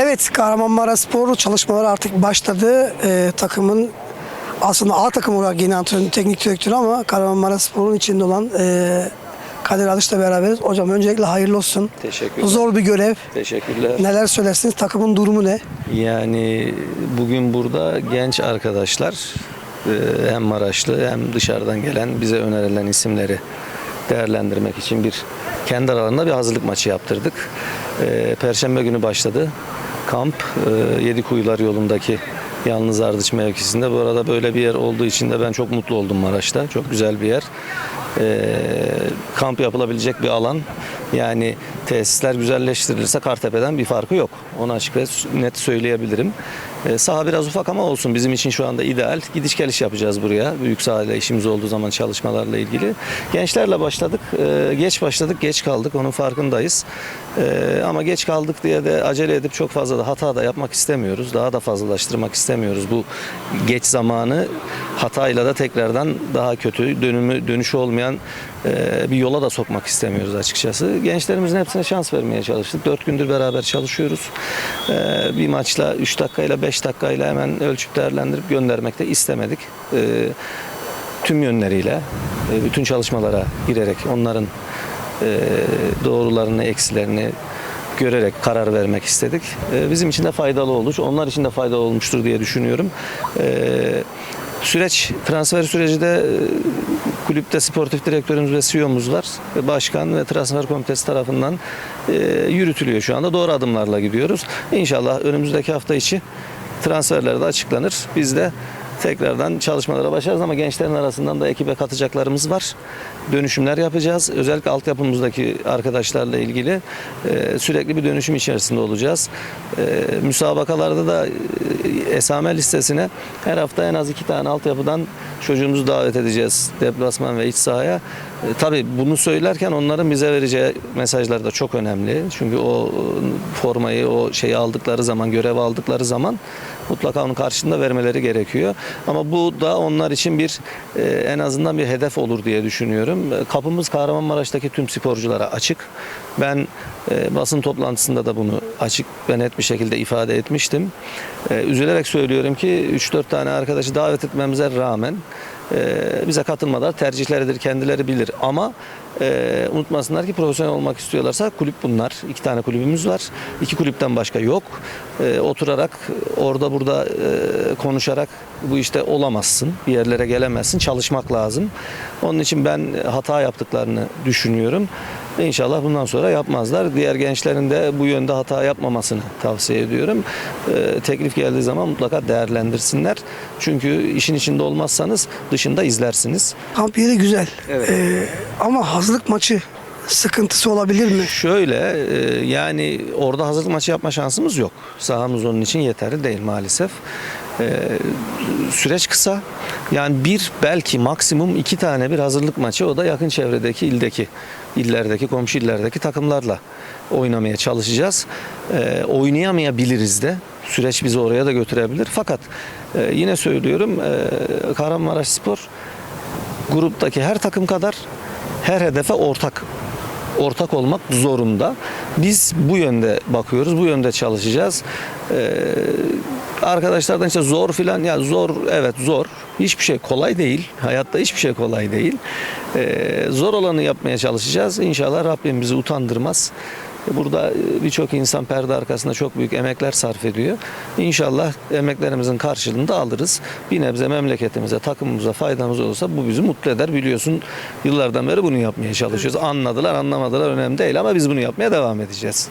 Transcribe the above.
Evet Kahramanmaraş Spor çalışmaları artık başladı. Ee, takımın aslında A takım olarak yeni antrenör, teknik direktörü ama Kahramanmaraş Spor'un içinde olan e, Kadir Alış'la beraberiz. Hocam öncelikle hayırlı olsun. Teşekkürler. Zor bir görev. Teşekkürler. Neler söylersiniz? Takımın durumu ne? Yani bugün burada genç arkadaşlar e, hem Maraşlı hem dışarıdan gelen bize önerilen isimleri değerlendirmek için bir kendi aralarında bir hazırlık maçı yaptırdık. E, Perşembe günü başladı. Kamp e, Yedikuyular yolundaki Yalnız Ardıç mevkisinde. Bu arada böyle bir yer olduğu için de ben çok mutlu oldum Maraş'ta. Çok güzel bir yer. E, kamp yapılabilecek bir alan. Yani tesisler güzelleştirilirse Kartepe'den bir farkı yok. Onu açık ve net söyleyebilirim. E, saha biraz ufak ama olsun. Bizim için şu anda ideal. Gidiş geliş yapacağız buraya. Büyük sahayla işimiz olduğu zaman çalışmalarla ilgili. Gençlerle başladık. E, geç başladık, geç kaldık. Onun farkındayız. E, ama geç kaldık diye de acele edip çok fazla da hata da yapmak istemiyoruz. Daha da fazlalaştırmak istemiyoruz. Bu geç zamanı hatayla da tekrardan daha kötü, dönümü dönüşü olmayan e, bir yola da sokmak istemiyoruz açıkçası. Gençlerimizin hepsine şans vermeye çalıştık. Dört gündür beraber çalışıyoruz. E, bir maçla 3 dakikayla 5 dakikayla hemen ölçüp değerlendirip göndermek de istemedik. E, tüm yönleriyle, e, bütün çalışmalara girerek onların e, doğrularını, eksilerini görerek karar vermek istedik. E, Bizim için de faydalı olur. Onlar için de faydalı olmuştur diye düşünüyorum. E, Süreç, transfer süreci de kulüpte sportif direktörümüz ve CEO'muz var. Başkan ve transfer komitesi tarafından e, yürütülüyor şu anda. Doğru adımlarla gidiyoruz. İnşallah önümüzdeki hafta içi transferler de açıklanır. Biz de tekrardan çalışmalara başlarız ama gençlerin arasından da ekibe katacaklarımız var. Dönüşümler yapacağız. Özellikle altyapımızdaki arkadaşlarla ilgili e, sürekli bir dönüşüm içerisinde olacağız. E, müsabakalarda da e, esame listesine her hafta en az iki tane altyapıdan çocuğumuzu davet edeceğiz deplasman ve iç sahaya. E, tabii bunu söylerken onların bize vereceği mesajlar da çok önemli. Çünkü o e, formayı, o şeyi aldıkları zaman, görev aldıkları zaman mutlaka onun karşılığında vermeleri gerekiyor. Ama bu da onlar için bir e, en azından bir hedef olur diye düşünüyorum. Kapımız Kahramanmaraş'taki tüm sporculara açık. Ben e, basın toplantısında da bunu açık ve net bir şekilde ifade etmiştim. E, üzülerek söylüyorum ki 3-4 tane arkadaşı davet etmemize rağmen e, bize katılmalar tercihleridir, kendileri bilir. Ama e, unutmasınlar ki profesyonel olmak istiyorlarsa kulüp bunlar. İki tane kulübümüz var. İki kulüpten başka yok. E, oturarak orada burada e, konuşarak bu işte olamazsın. Bir yerlere gelemezsin. Çalışmak lazım. Onun için ben hata yaptıklarını düşünüyorum. İnşallah bundan sonra yapmazlar. Diğer gençlerin de bu yönde hata yapmamasını tavsiye ediyorum. Ee, teklif geldiği zaman mutlaka değerlendirsinler. Çünkü işin içinde olmazsanız dışında izlersiniz. Kamp yeri güzel. Evet. Ee, ama hazırlık maçı sıkıntısı olabilir mi? Şöyle e, yani orada hazırlık maçı yapma şansımız yok. Sahamız onun için yeterli değil maalesef. E, süreç kısa. Yani bir belki maksimum iki tane bir hazırlık maçı o da yakın çevredeki ildeki illerdeki komşu illerdeki takımlarla oynamaya çalışacağız. E, oynayamayabiliriz de. Süreç bizi oraya da götürebilir. Fakat e, yine söylüyorum e, Kahramanmaraş Spor gruptaki her takım kadar her hedefe ortak ortak olmak zorunda. Biz bu yönde bakıyoruz, bu yönde çalışacağız. Ee, arkadaşlardan işte zor filan ya zor evet zor. Hiçbir şey kolay değil. Hayatta hiçbir şey kolay değil. Ee, zor olanı yapmaya çalışacağız. İnşallah Rabbim bizi utandırmaz. Burada birçok insan perde arkasında çok büyük emekler sarf ediyor. İnşallah emeklerimizin karşılığını da alırız. Bir nebze memleketimize, takımımıza faydamız olursa bu bizi mutlu eder. Biliyorsun yıllardan beri bunu yapmaya çalışıyoruz. Anladılar, anlamadılar önemli değil ama biz bunu yapmaya devam edeceğiz.